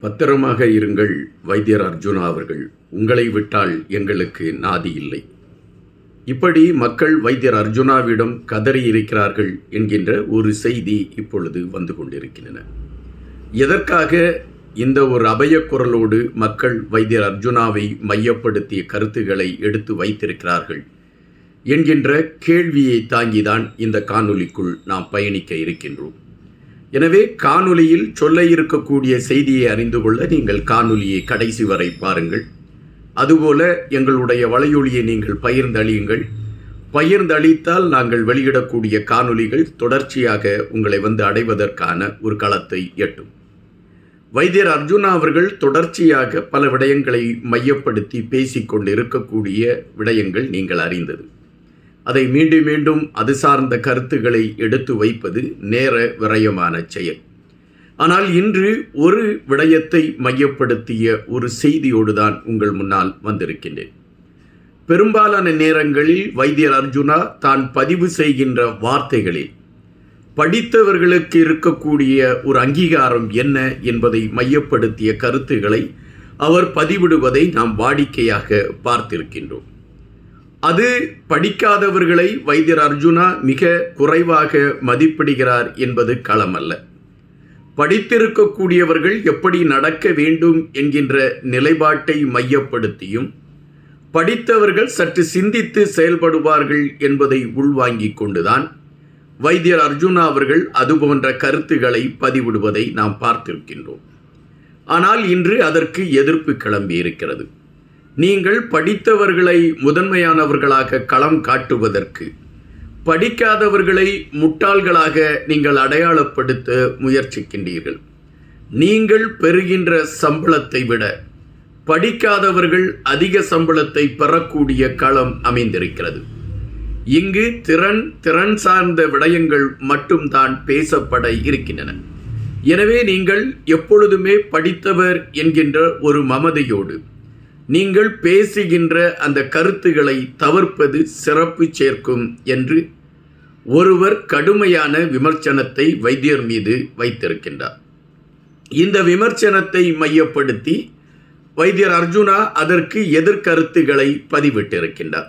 பத்திரமாக இருங்கள் வைத்தியர் அர்ஜுனா அவர்கள். உங்களை விட்டால் எங்களுக்கு நாதி இல்லை. இப்படி மக்கள் வைத்தியர் அர்ஜுனாவிடம் கதறி இருக்கிறார்கள் என்கின்ற ஒரு செய்தி இப்பொழுது வந்து கொண்டிருக்கின்றன. எதற்காக இந்த ஒரு அபயக் குரலோடு மக்கள் வைத்தியர் அர்ஜுனாவை மையப்படுத்திய கருத்துக்களை எடுத்து வைத்திருக்கிறார்கள் என்கின்ற கேள்வியை தாங்கிதான் இந்த காணொலிக்குள் நாம் பயணிக்க இருக்கின்றோம். எனவே காணொலியில் சொல்ல இருக்கக்கூடிய செய்தியை அறிந்து கொள்ள நீங்கள் காணொலியை கடைசி வரை பாருங்கள். அதுபோல எங்களுடைய வலையொலியை நீங்கள் பகிர்ந்தளியுங்கள் பகிர்ந்தளித்தால் நாங்கள் வெளியிடக்கூடிய காணொலிகள் தொடர்ச்சியாக உங்களை வந்து அடைவதற்கான ஒரு களத்தை எட்டும். வைத்தியர் அர்ஜுனா அவர்கள் தொடர்ச்சியாக பல விடயங்களை மையப்படுத்தி பேசிக்கொண்டு இருக்கக்கூடிய விடயங்கள் நீங்கள் அறிந்தது. அதை மீண்டும் மீண்டும் அது சார்ந்த கருத்துக்களை எடுத்து வைப்பது நேர விரயமான செயல். ஆனால் இன்று ஒரு விடயத்தை மையப்படுத்திய ஒரு செய்தியோடு தான் உங்கள் முன்னால் வந்திருக்கின்றேன். பெரும்பாலான நேரங்களில் வைத்தியர் அர்ஜுனா தான் பதிவு செய்கின்ற வார்த்தைகளில் படித்தவர்களுக்கு இருக்கக்கூடிய ஒரு அங்கீகாரம் என்ன என்பதை மையப்படுத்திய கருத்துக்களை அவர் பதிவிடுவதை நாம் வாடிக்கையாக பார்த்திருக்கின்றோம். அது படிக்காதவர்களை வைத்தியர் அர்ஜுனா மிக குறைவாக மதிப்பிடுகிறார் என்பது களமல்ல. படித்திருக்கக்கூடியவர்கள் எப்படி நடக்க வேண்டும் என்கின்ற நிலைப்பாட்டை மையப்படுத்தியும் படித்தவர்கள் சற்று சிந்தித்து செயல்படுவார்கள் என்பதை உள்வாங்கிக் கொண்டுதான் வைத்தியர் அர்ஜுனா அவர்கள் அதுபோன்ற கருத்துக்களை பதிவிடுவதை நாம் பார்த்திருக்கின்றோம். ஆனால் இன்று அதற்கு எதிர்ப்பு கிளம்பி இருக்கிறது நீங்கள் படித்தவர்களை முதன்மையானவர்களாக களம் காட்டுவதற்கு படிக்காதவர்களை முட்டாள்களாக நீங்கள் அடையாளப்படுத்த முயற்சிக்கின்றீர்கள். நீங்கள் பெறுகின்ற சம்பளத்தை விட படிக்காதவர்கள் அதிக சம்பளத்தை பெறக்கூடிய களம் அமைந்திருக்கிறது. இங்கு திறன் திறன் சார்ந்த விடயங்கள் மட்டும்தான் பேசப்பட இருக்கின்றன. எனவே நீங்கள் எப்பொழுதுமே படித்தவர் என்கின்ற ஒரு மமதையோடு நீங்கள் பேசுகின்ற அந்த கருத்துகளை தவிர்ப்பது சிறப்பு சேர்க்கும் என்று ஒருவர் கடுமையான விமர்சனத்தை வைத்தியர் மீது வைத்திருக்கின்றார். இந்த விமர்சனத்தை மையப்படுத்தி வைத்தியர் அர்ஜுனா அதற்கு எதிர்கருத்துகளை பதிவிட்டிருக்கின்றார்.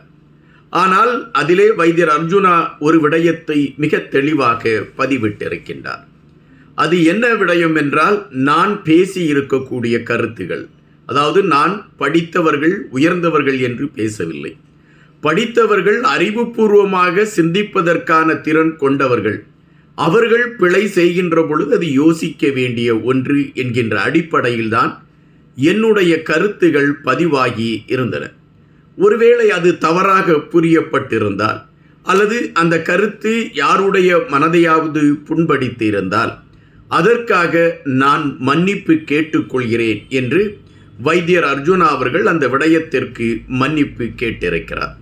ஆனால் அதிலே வைத்தியர் அர்ஜுனா ஒரு விடயத்தை மிக தெளிவாக பதிவிட்டிருக்கின்றார். அது என்ன விடயம் என்றால் நான் பேசி இருக்கக்கூடிய கருத்துகள் அதாவது நான் படித்தவர்கள் உயர்ந்தவர்கள் என்று பேசவில்லை. படித்தவர்கள் அறிவுபூர்வமாக சிந்திப்பதற்கான திறன் கொண்டவர்கள். அவர்கள் பிழை செய்கின்ற பொழுது அது யோசிக்க வேண்டிய ஒன்று என்கின்ற அடிப்படையில்தான் என்னுடைய கருத்துகள் பதிவாகி இருந்தன. ஒருவேளை அது தவறாக புரியப்பட்டிருந்தால் அல்லது அந்த கருத்து யாருடைய மனதையாவது புண்படித்து இருந்தால் அதற்காக நான் மன்னிப்பு கேட்டுக்கொள்கிறேன் என்று வைத்தியர் அர்ஜுனா அவர்கள் அந்த விடயத்திற்கு மன்னிப்பு கேட்டிருக்கிறார்.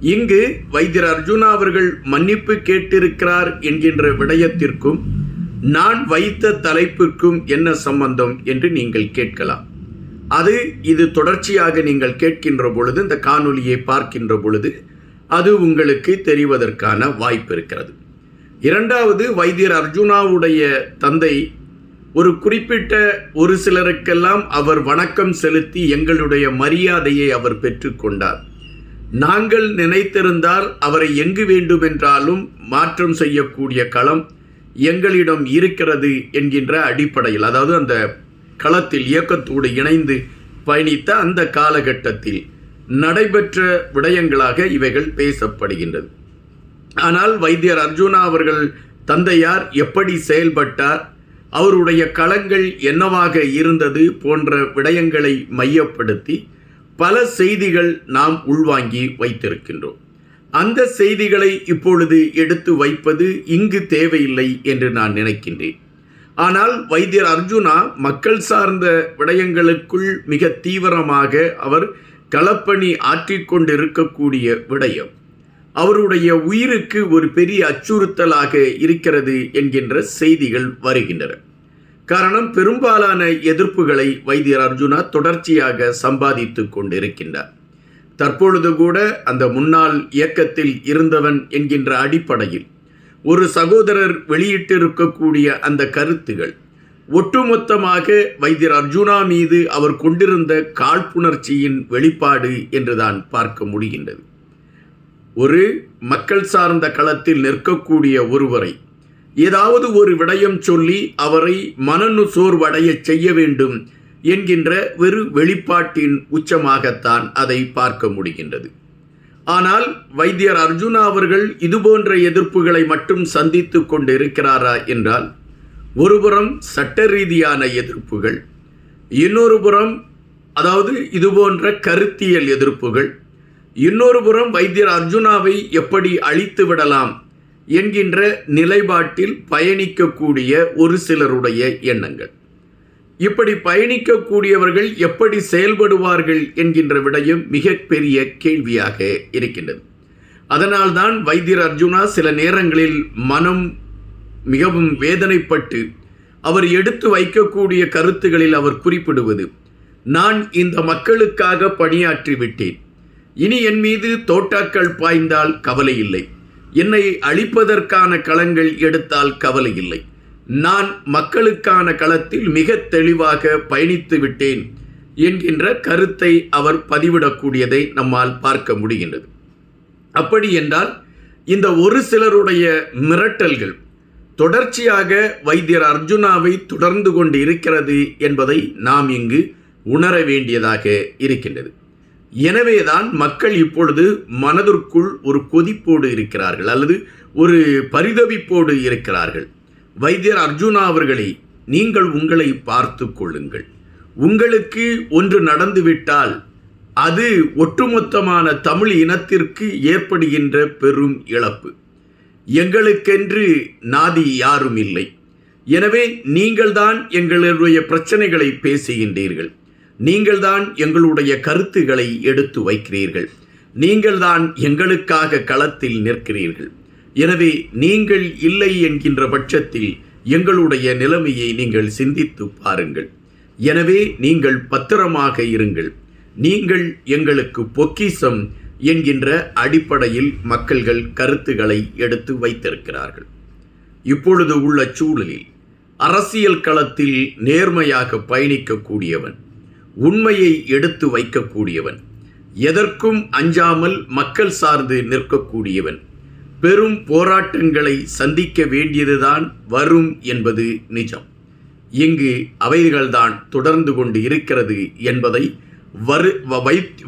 இங்கு வைத்தியர் அர்ஜுனா அவர்கள் மன்னிப்பு கேட்டிருக்கிறார் என்கின்ற விடயத்திற்கும் நான் வைத்த தலைப்பிற்கும் என்ன சம்பந்தம் என்று நீங்கள் கேட்கலாம். அது இது தொடர்ச்சியாக நீங்கள் கேட்கின்ற பொழுது இந்த காணொலியை பார்க்கின்ற பொழுது அது உங்களுக்கு தெரிவதற்கான வாய்ப்பு இருக்கிறது. இரண்டாவது வைத்தியர் அர்ஜுனாவுடைய தந்தை ஒரு குறிப்பிட்ட ஒரு சிலருக்கெல்லாம் அவர் வணக்கம் செலுத்தி எங்களுடைய மரியாதையை அவர் பெற்றுக்கொண்டார் நாங்கள் நினைத்திருந்தால் அவரை எங்கு வேண்டுமென்றாலும் மாற்றம் செய்யக்கூடிய களம் எங்களிடம் இருக்கிறது என்கின்ற அடிப்படையில் அதாவது அந்த களத்தில் இயக்கத்தோடு இணைந்து பயணித்த அந்த காலகட்டத்தில் நடைபெற்ற விடயங்களாக இவைகள் பேசப்படுகின்றது. ஆனால் வைத்தியர் அர்ஜுனா அவர்கள் தந்தையார் எப்படி செயல்பட்டார்? அவருடைய களங்கள் என்னவாக இருந்தது போன்ற விடயங்களை மையப்படுத்தி பல செய்திகள் நாம் உள்வாங்கி வைத்திருக்கின்றோம். அந்த செய்திகளை இப்பொழுது எடுத்து வைப்பது இங்கு தேவையில்லை என்று நான் நினைக்கின்றேன். ஆனால் வைத்தியர் அர்ஜுனா மக்கள் சார்ந்த விடயங்களுக்குள் மிக தீவிரமாக அவர் களப்பணி ஆற்றிக்கொண்டிருக்கக்கூடிய விடயம். அவருடைய உயிருக்கு ஒரு பெரிய அச்சுறுத்தலாக இருக்கிறது என்கின்ற செய்திகள் வருகின்றன. காரணம் பெரும்பாலான எதிர்ப்புகளை வைத்தியர் அர்ஜுனா தொடர்ச்சியாக சம்பாதித்து கொண்டிருக்கின்றார். தற்பொழுது கூட அந்த முன்னாள் இயக்கத்தில் இருந்தவன் என்கின்ற அடிப்படையில் ஒரு சகோதரர் வெளியிட்டிருக்கக்கூடிய அந்த கருத்துகள் ஒட்டுமொத்தமாக வைத்தியர் அர்ஜுனா மீது அவர் கொண்டிருந்த காழ்ப்புணர்ச்சியின் வெளிப்பாடு என்றுதான் பார்க்க முடிகின்றது. ஒரு மக்கள் சார்ந்த களத்தில் நிற்கக்கூடிய ஒருவரை ஏதாவது ஒரு விடயம் சொல்லி அவரை மனநு சோர்வடைய செய்ய வேண்டும் என்கின்ற வெறு வெளிப்பாட்டின் உச்சமாகத்தான் அதை பார்க்க முடிகின்றது. ஆனால் வைத்தியர் அர்ஜுனா அவர்கள் இதுபோன்ற எதிர்ப்புகளை மட்டும் சந்தித்து கொண்டிருக்கிறாரா என்றால் ஒருபுறம் சட்ட ரீதியான எதிர்ப்புகள் இன்னொரு புறம் அதாவது இதுபோன்ற கருத்தியல் எதிர்ப்புகள் இன்னொரு புறம் வைத்தியர் அர்ஜுனாவை எப்படி அழித்து விடலாம் என்கின்ற நிலைப்பாட்டில் பயணிக்கக்கூடிய ஒரு சிலருடைய எண்ணங்கள். இப்படி பயணிக்கக்கூடியவர்கள் எப்படி செயல்படுவார்கள் என்கின்ற விடயம் மிகப்பெரிய கேள்வியாக இருக்கின்றது. அதனால்தான் வைத்தியர் அர்ஜுனா சில நேரங்களில் மனம் மிகவும் வேதனைப்பட்டு அவர் எடுத்து வைக்கக்கூடிய கருத்துகளில் அவர் குறிப்பிடுவது நான் இந்த மக்களுக்காக பணியாற்றி விட்டேன். இனி என் மீது தோட்டாக்கள் பாய்ந்தால் கவலை இல்லை. என்னை அழிப்பதற்கான களங்கள் எடுத்தால் கவலை இல்லை. நான் மக்களுக்கான களத்தில் மிக தெளிவாக பயணித்து விட்டேன் என்கின்ற கருத்தை அவர் பதிவிடக்கூடியதை நம்மால் பார்க்க முடிகின்றது. அப்படி என்றால் இந்த ஒரு சிலருடைய மிரட்டல்கள் தொடர்ச்சியாக வைத்தியர் அர்ஜுனாவை தொடர்ந்து கொண்டு இருக்கிறது என்பதை நாம் இங்கு உணர வேண்டியதாக இருக்கின்றது. எனவேதான் மக்கள் இப்பொழுது மனதிற்குள் ஒரு கொதிப்போடு இருக்கிறார்கள் அல்லது ஒரு பரிதவிப்போடு இருக்கிறார்கள். வைத்தியர் அர்ஜுனா அவர்களை நீங்கள் உங்களை பார்த்து கொள்ளுங்கள். உங்களுக்கு ஒன்று நடந்துவிட்டால் அது ஒட்டுமொத்தமான தமிழ் இனத்திற்கு ஏற்படுகின்ற பெரும் இழப்பு. எங்களுக்கென்று நாதி யாரும் இல்லை எனவே நீங்கள்தான் எங்களுடைய பிரச்சனைகளை பேசுகின்றீர்கள். நீங்கள்தான் எங்களுடைய கருத்துக்களை எடுத்து வைக்கிறீர்கள். நீங்கள்தான் எங்களுக்காக களத்தில் நிற்கிறீர்கள். எனவே நீங்கள் இல்லை என்கின்ற பட்சத்தில் எங்களுடைய நிலைமையை நீங்கள் சிந்தித்து பாருங்கள். எனவே நீங்கள் பத்திரமாக இருங்கள். நீங்கள் எங்களுக்கு பொக்கிசம் என்கின்ற அடிப்படையில் மக்கள்கள் கருத்துக்களை எடுத்து வைத்திருக்கிறார்கள். இப்பொழுது உள்ள சூழலில் அரசியல் களத்தில் நேர்மையாக பயணிக்கக்கூடியவன் உண்மையை எடுத்து வைக்கக்கூடியவன். எதற்கும் அஞ்சாமல் மக்கள் சார்ந்து நிற்கக்கூடியவன். பெரும் போராட்டங்களை சந்திக்க வேண்டியதுதான் வரும் என்பது நிஜம். இங்கு அவைகள்தான் தொடர்ந்து கொண்டு இருக்கிறது என்பதை வரு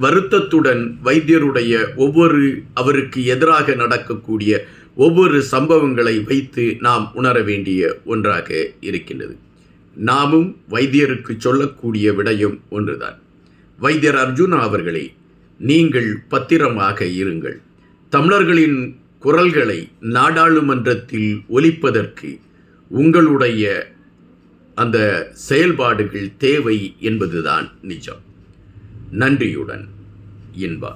வருத்தத்துடன் வைத்தியருடைய ஒவ்வொரு அவருக்கு எதிராக நடக்கக்கூடிய ஒவ்வொரு சம்பவங்களை வைத்து நாம் உணர வேண்டிய ஒன்றாக இருக்கின்றது. நாமும் வைத்தியருக்கு சொல்லக்கூடிய விடயம் ஒன்றுதான். வைத்தியர் அர்ஜுனா அவர்களே நீங்கள் பத்திரமாக இருங்கள். தமிழர்களின் குரல்களை நாடாளுமன்றத்தில் ஒலிப்பதற்கு உங்களுடைய அந்த செயல்பாடுகள் தேவை என்பதுதான் நிஜம். நன்றியுடன் இன்பா